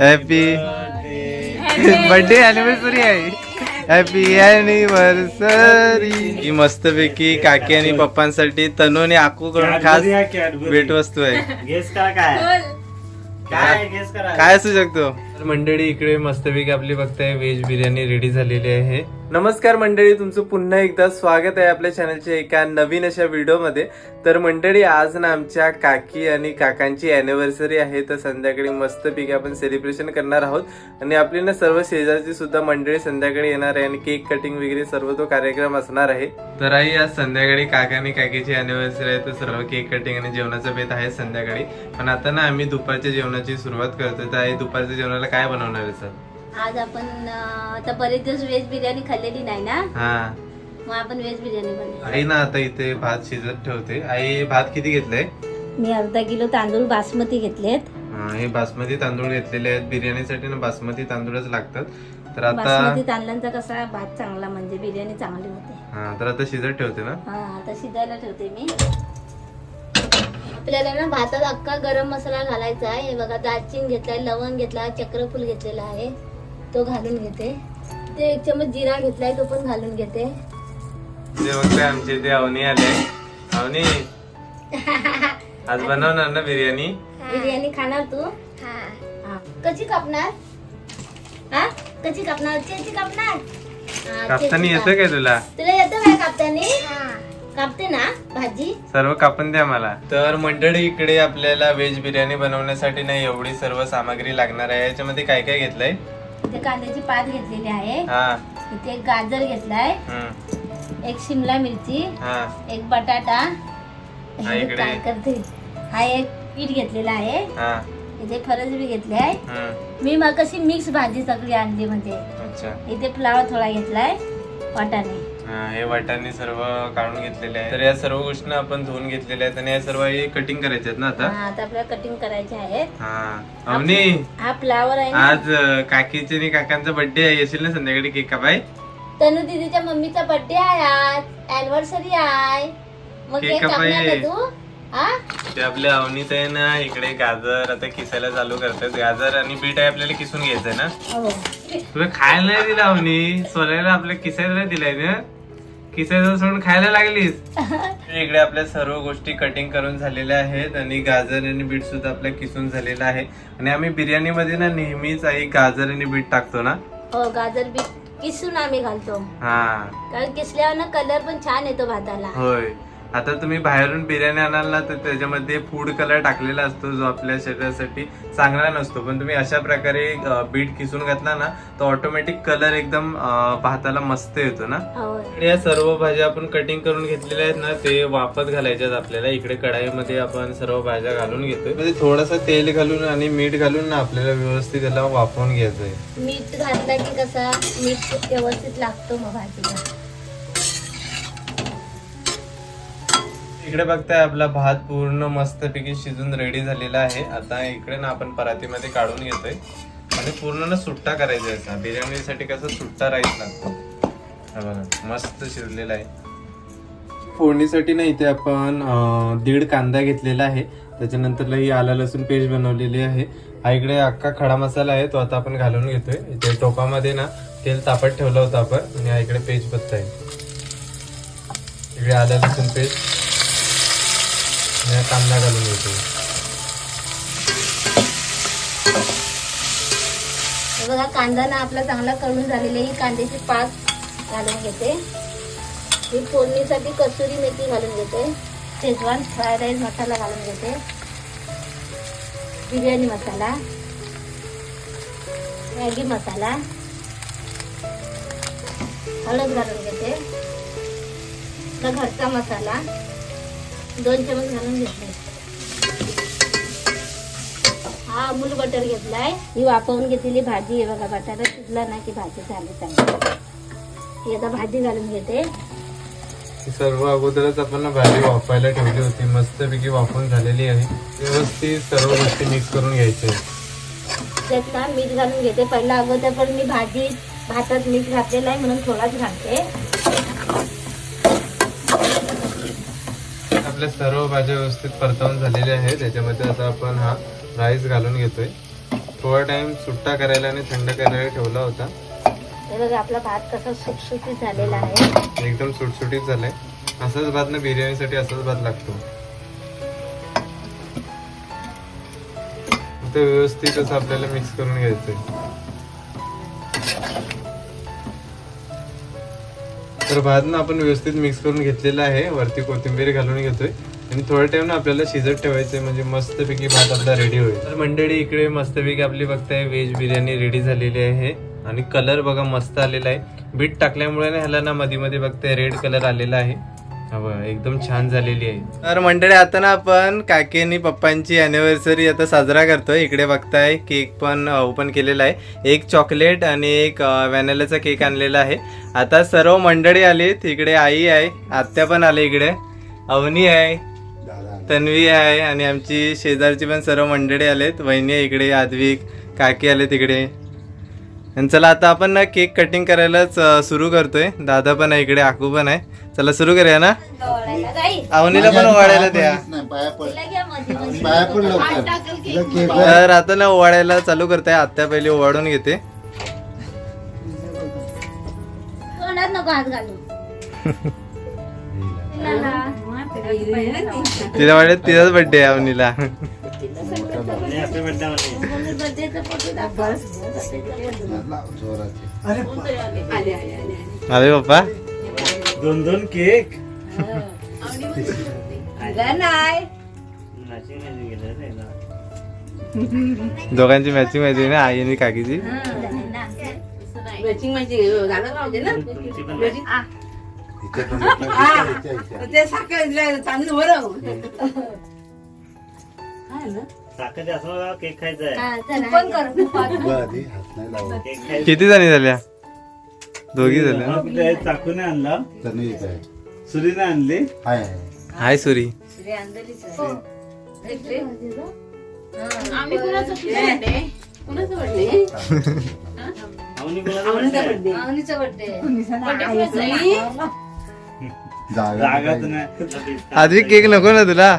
Happy birthday anniversary आहे. Happy anniversary ही मस्तपैकी काकी आणि पप्पांसाठी तनू आणि आकू कडून खास भेटवस्तू आहे. गेस करा काय? काय गेस करा काय असू शकतो? तर मंडळी इकडे मस्तपैकी आपली बघताय व्हेज बिर्याणी रेडी झालेली आहे. नमस्कार मंडळी तुमचं पुन्हा एकदा स्वागत आहे आपल्या चॅनलच्या एका नवीन अशा व्हिडिओमध्ये तर मंडळी आज ना आमच्या काकी आणि काकांची अॅनिव्हर्सरी आहे तर संध्याकाळी मस्तपैकी आपण सेलिब्रेशन करणार आहोत. आणि आपली ना सर्व शेजारची सुद्धा मंडळी संध्याकाळी येणार आहे आणि केक कटिंग वगैरे सर्व तो कार्यक्रम असणार आहे. तर आई आज संध्याकाळी काका आणि काकीची अॅनिव्हर्सरी आहे तर सर्व केक कटिंग आणि जेवणाचा बेत आहे संध्याकाळी. पण आता ना आम्ही दुपारच्या जेवणाची सुरुवात करतोय. तर आई दुपारच्या जेवणाला काय बनवणार आहे सर? आज आपण अं, आता बरेच दिवस व्हेज बिर्याणी खाल्लेली नाही ना? हा. मग आपण व्हेज बिर्याणी बनवू. आई ना आता इथे भात शिजत ठेवते. आई भात किती घेतलाय? मी अर्धा किलो तांदूळ बासमती घेतलेत. हा, हे बासमती तांदूळ घेतलेले आहेत. बिर्याणीसाठी ना बासमती तांदूळच लागतात. तर आता बासमती तांदळांचा कसा भात चांगला म्हणजे बिर्याणी चांगली होते. हा तर आता शिजत ठेवते ना? हा आता शिजायला ठेवते मी. आपल्याला ना भातात अख्खा गरम मसाला घालायचा आहे. हे बघा दालचिन घेतलाय लवंग घेतला चक्रफूल घेतलेला आहे. तो घालून घेते. ते एक चमच जिरा घेतलाय तो पण घालून घेते. ते आमचे इथे अवनी आले. अवनी आज बनवणार ना बिर्याणी? बिर्याणी खाणार तू? हा. कशी कापणार? हा? कशी कापणार? चेची कापणार? कापताना येतं काय तुला. तुला येतं काय कापतानी? कापते ना भाजी? सर्व कापून द्या मला. तर मंडळी इकडे आपल्याला व्हेज बिर्याणी बनवण्यासाठी ना एवढी सर्व सामग्री लागणार आहे. याच्यामध्ये काय काय घेतलंय? इथे कांद्याची पात घेतलेली आहे. हा. इथे एक गाजर घेतलाय. हम्म, एक शिमला मिरची. हा. एक बटाटा. हा, हे इकडे. काय करते? हा एक पीठ घेतलेला आहे. हा. इथे फरस बी घेतले आहे. हम्म, मी मग कशी मिक्स भाजी सगळी आणली म्हणजे अच्छा. इथे फ्लावर थोडा घेतलाय. वाटाणे. हा, हे वाटाणे सर्व काढून घेतलेले आहे तर या सर्व गोष्टी आपण धुवून घेतलेल्या आहेत आणि या सर्व कटिंग करायच्या आहेत ना आता? हा, आता आपल्याला कटिंग करायचे आहेत. हा. अवनी हा फ्लावर आहे ना? आज अं, काकीचे आणि काकांचा बर्थडे आहे. येशील ना संध्याकाळी केक कापाय तनु दीदीच्या मम्मीचा बर्थडे आहे आज. अॅनिव्हर्सरी आहे. मग केक केक कापणार कापाय. का तू? हा? ते आपल्या अवनीत आहे ना इकडे गाजर आता किसायला चालू करतात. गाजर आणि बीट आहे आपल्याला किसून घ्यायचंय ना? हो. तुला खायला नाही दिला अवनी? सोलायला आपल्या किसायला नाही दिलाय ना? किसायचं सोडून खायला लागलीस. इकडे आपल्या सर्व गोष्टी कटिंग करून झालेल्या आहेत आणि गाजर आणि बीट सुद्धा आपल्या किसून झालेला आहे. आणि आम्ही बिर्याणी मध्ये ना नेहमीच आई गाजर आणि बीट टाकतो ना? हो गाजर बी किसून आम्ही घालतो. हा. कारण किसल्यावर ना कलर पण छान येतो भाताला. होय. आता तुम्ही बाहेरून बिर्याणी आणाल ना तर त्याच्यामध्ये फूड कलर टाकलेला असतो जो आपल्या शरीरासाठी चांगला नसतो. पण तुम्ही अशा प्रकारे बीट किसून घातला ना तर ऑटोमॅटिक कलर एकदम अं, भाताला मस्त येतो ना. इकडे या सर्व भाज्या आपण कटिंग करून घेतलेल्या आहेत ना ते वाफत घालायच्यात आपल्याला. इकडे कढाईमध्ये आपण सर्व भाज्या घालून घेतोय. म्हणजे थोडंसं तेल घालून आणि मीठ घालून ना आपल्याला व्यवस्थित त्याला वाफवून घ्यायचंय. मीठ घातलं की कसा मीठ व्यवस्थित लागतो मग भाजीला. इकडे बघताय आपला भात पूर्ण मस्तपैकी शिजून रेडी झालेला आहे. आता इकडे ना आपण परातीमध्ये काढून घेतोय. आणि पूर्ण ना सुट्टा करायचा आहे असा. बिर्याणीसाठी कसं सुट्टा राईस लागतो. बघा मस्त शिजलेला आहे. फोडणीसाठी ना इथे आपण दीड कांदा घेतलेला आहे. त्याच्यानंतर ही आला लसूण पेस्ट बनवलेली आहे. हा इकडे अख्खा खडा मसाला आहे. तो आता आपण घालून घेतोय. इथे टोपामध्ये ना तेल तापत ठेवलं होतं आपण. आणि हा इकडे पेस्ट पत्ता आहे इकडे आला लसूण पेस्ट. कांदा घालून घेतोय बघा कांदा ना आपला चांगला करून झालेली ही कांद्याची पात घालून घेते. ही फोडणीसाठी कसुरी मेथी घालून घेते. शेजवान फ्राय राईस मसाला घालून घेते. बिर्याणी मसाला. मॅगी मसाला. हळद घालून घेते. घरचा मसाला. दोन चमच घालून घेतले. हा अमूल बटर घेतलाय. ही वाफवून घेतलेली भाजी आहे बघा बटाटा शिजला ना की भाजी झाली चांगली. आता भाजी घालून घेते. सर्व अगोदरच आपण भाजी वाफायला ठेवली होती. मस्तपैकी वाफून झालेली आहे. व्यवस्थित सर्व गोष्टी मिक्स करून घ्यायच्या आहेत. त्यात ना मीठ घालून घेते. पहिला अगोदर पण मी भाजी भातात मीठ घातलेलं आहे म्हणून थोडाच घालते. आपल्या सर्व भाज्या व्यवस्थित परतवून झालेल्या आहेत. त्याच्यामध्ये आता आपण हा राईस घालून घेतोय. थोडा टाइम सुट्टा करायला आणि थंड करायला ठेवला होता. बघा आपला भात कसा सुटसुटीत झालेला आहे. एकदम सुटसुटीत झालाय. असाच भात ना बिर्याणीसाठी असाच भात लागतो. आता व्यवस्थित असं आपल्याला मिक्स करून घ्यायचंय. तर भात ना आपण व्यवस्थित मिक्स करून घेतलेला आहे. वरती कोथिंबीर घालून घेतोय. आणि थोडा टाइम ना आपल्याला शिजत ठेवायचंय. म्हणजे मस्तपैकी भात आपला रेडी होईल. तर मंडळी इकडे मस्तपैकी आपली बघताय व्हेज बिर्याणी रेडी झालेली आहे. आणि कलर बघा मस्त आलेला आहे. बीट टाकल्यामुळे ना ह्याला ना मध्ये मध्ये बघताय रेड कलर आलेला आहे. हा बघा, एकदम छान झालेली आहे. तर मंडळी आता ना आपण काकेनी आणि पप्पांची अॅनिव्हर्सरी आता साजरा करतोय. इकडे बघताय केक पण ओपन केलेला आहे. एक चॉकलेट आणि एक व्हॅनिलाचा केक आणलेला आहे. आता सर्व मंडळी आलीत. इकडे आई आहे आत्या पण आले इकडे. अवनी आहे तन्वी आहे आणि आमची शेजारची पण सर्व मंडळी आलेत. वहिनी आहे इकडे आद्विक काकी आले तिकडे आणि चला आता आपण ना केक कटिंग करायलाच सुरू करतोय. दादा पण आहे इकडे आकू पण आहे. चला सुरू करूया ना. अवनीला पण ओवाळायला द्या. तर आता ना ओवाळायला चालू करताय. आत्या पहिले ओवाळून घेते. तोंडात नको हात घालू. तिला. तिला वाटत तिचाच बर्थडे आहे अवनीला. अरे पप्पा दोन दोन केक. दोघांची मॅचिंग माहिती ना आई आणि काकीची? मॅचिंग म्हणजे झालं पाहिजे ना? हिच्या हिच्या. ते साखर चांगलं बरं ना साखर जास्त बघा, केक खायचा आहे हा, चला. उभं आधी हात नाही लावत. केक खायचा किती जणी झाल्या? दोघी झाल्या. हा, कुठे आहे? चाकूने आणला. आहे. सुरीने आणली. हाय हाय. हाय सुरी. आम्ही कुणाचं? कुणाचं कोणाचा birthday? नाही. जागा जागाच नाही. नाही. आधी केक नको ना तुला.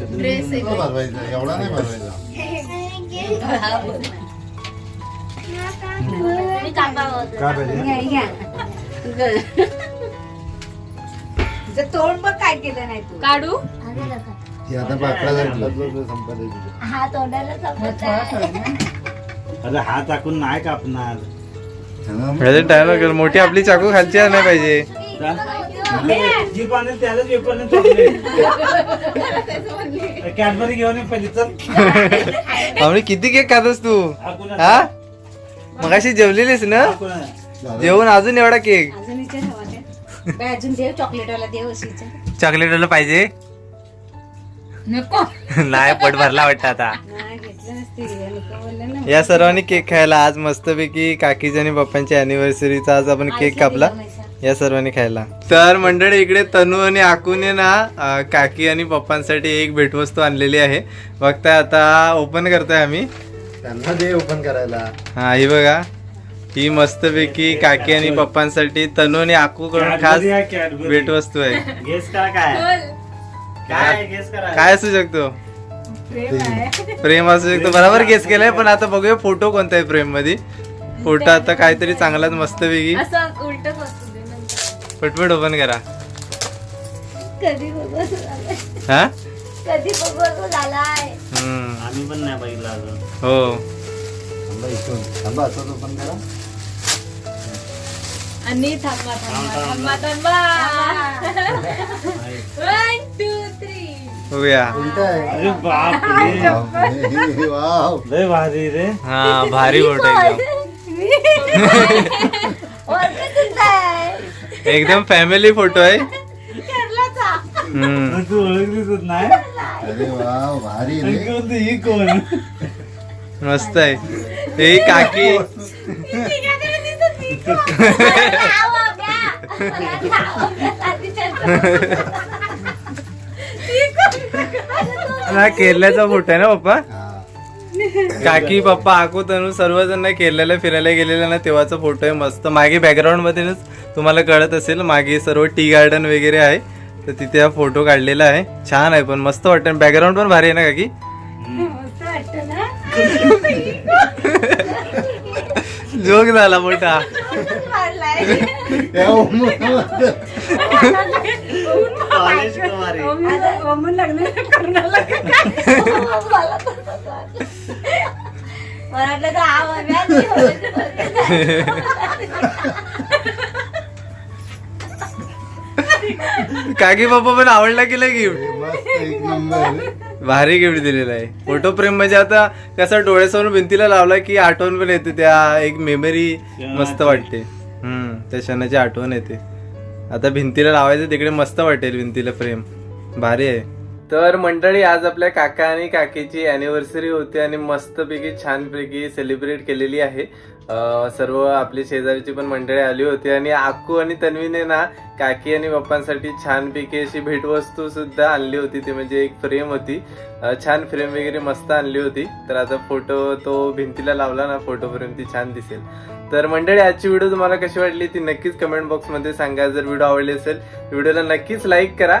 भरवायचा एवढा नाही भरवायचा. काय पाहिजे? तोंड बघ काय केलं नाही तू. काढू. ती आता बाकडा हा तोंडाला आहे. अरे हात टाकून नाही कापणार. मोठी आपली चाकू खालची नाही पाहिजे. जी पाणी त्यालाच पेपर कॅडबरी घेऊन पहिली चल किती केक खातोस तू? हा? हा मगाशी जेवलेलीस ना? जेवण अजून एवढा केक? अजून देव चॉकलेटवाला देव पाहिजे? नको. नाही पोट भरला वाटतं आता. या सर्वांनी केक खायला आज मस्तपैकी काकीची आणि पप्पांच्या अॅनिव्हर्सरीचा आज आपण केक कापला. या सर्वांनी खायला. तर मंडळी इकडे तनू आणि आकुने ना अं, काकी आणि पप्पांसाठी एक भेटवस्तू आणलेली आहे. बघताय आता ओपन करतोय आम्ही. त्यांना दे ओपन करायला. हा ही बघा. ही मस्तपैकी काकी आणि पप्पांसाठी तनू आणि आकू कडून खास आहे. भेटवस्तू आहे. गेस करा काय? काय गेस करा काय असू शकतो? प्रेम असू शकतो. बरोबर गेस केलाय पण आता बघूया फोटो कोणता आहे प्रेममध्ये फोटो आता काहीतरी चांगलाच मस्तपैकी. असं उलट नंतर. पटपट ओपन करा. कधी. हा? कधी झालाय. आम्ही पण नाही बघितलं अजून. हो. थांबा इथून. थांबा असं ओपन करा. आणि थांबा थांबा थांबा थांबा. वन टू थ्री बघूया. उलट आहे? अरे बाप रे बापरे, वाव. लय भारी रे. हा भारी एकदम. एकदम फॅमिली फोटो आहे. हम्म. तू ओळखलीच नाही? अरे वाव भारी रे. ही कोण? मस्त आहे. हे काकी. हा केरल्याचा फोटो आहे ना पप्पा? हा. काकी पप्पा आकू तनू सर्वजण ना केरल्याला फिरायला गेलेला ना तेव्हाचा फोटो आहे मस्त. मागे बॅकग्राऊंड मध्येच तुम्हाला कळत असेल मागे सर्व टी गार्डन वगैरे आहे. तर तिथे हा फोटो काढलेला आहे. छान आहे पण मस्त वाटतं. बॅकग्राऊंड पण भारी आहे ना काकी? जोक झाला मोठा. त्या उन्हामध्ये. कॉलेज कुमारी मला वाटलं तर काकी पप्पा पण आवडला की नाही गिफ्ट मस्त एक नंबर भारी गिफ्ट दिलेला आहे. फोटो फ्रेम म्हणजे आता कसा डोळ्यासमोर भिंतीला लावला की आठवण पण येते. त्या एक मेमरी मस्त वाटते. हम्म त्या क्षणाची आठवण येते. आता भिंतीला लावायचं तिकडे मस्त वाटेल भिंतीला फ्रेम भारी आहे. तर मंडळी आज आपल्या काका आणि काकीची अॅनिव्हर्सरी होती आणि मस्तपैकी छानपैकी सेलिब्रेट केलेली आहे. सर्व आपली शेजारीची पण मंडळी आली होती आणि आकू आणि तन्वीने ना काकी आणि पप्पांसाठी छानपैकी अशी भेटवस्तू सुद्धा आणली होती. ती म्हणजे एक फ्रेम होती. छान फ्रेम वगैरे मस्त आणली होती. तर आता फोटो तो भिंतीला लावला ना फोटो फ्रेम ती छान दिसेल. तर मंडळी आजची व्हिडिओ तुम्हाला कशी वाटली ती नक्कीच कमेंट बॉक्समध्ये सांगा. जर व्हिडिओ आवडली असेल व्हिडिओला नक्कीच लाईक करा.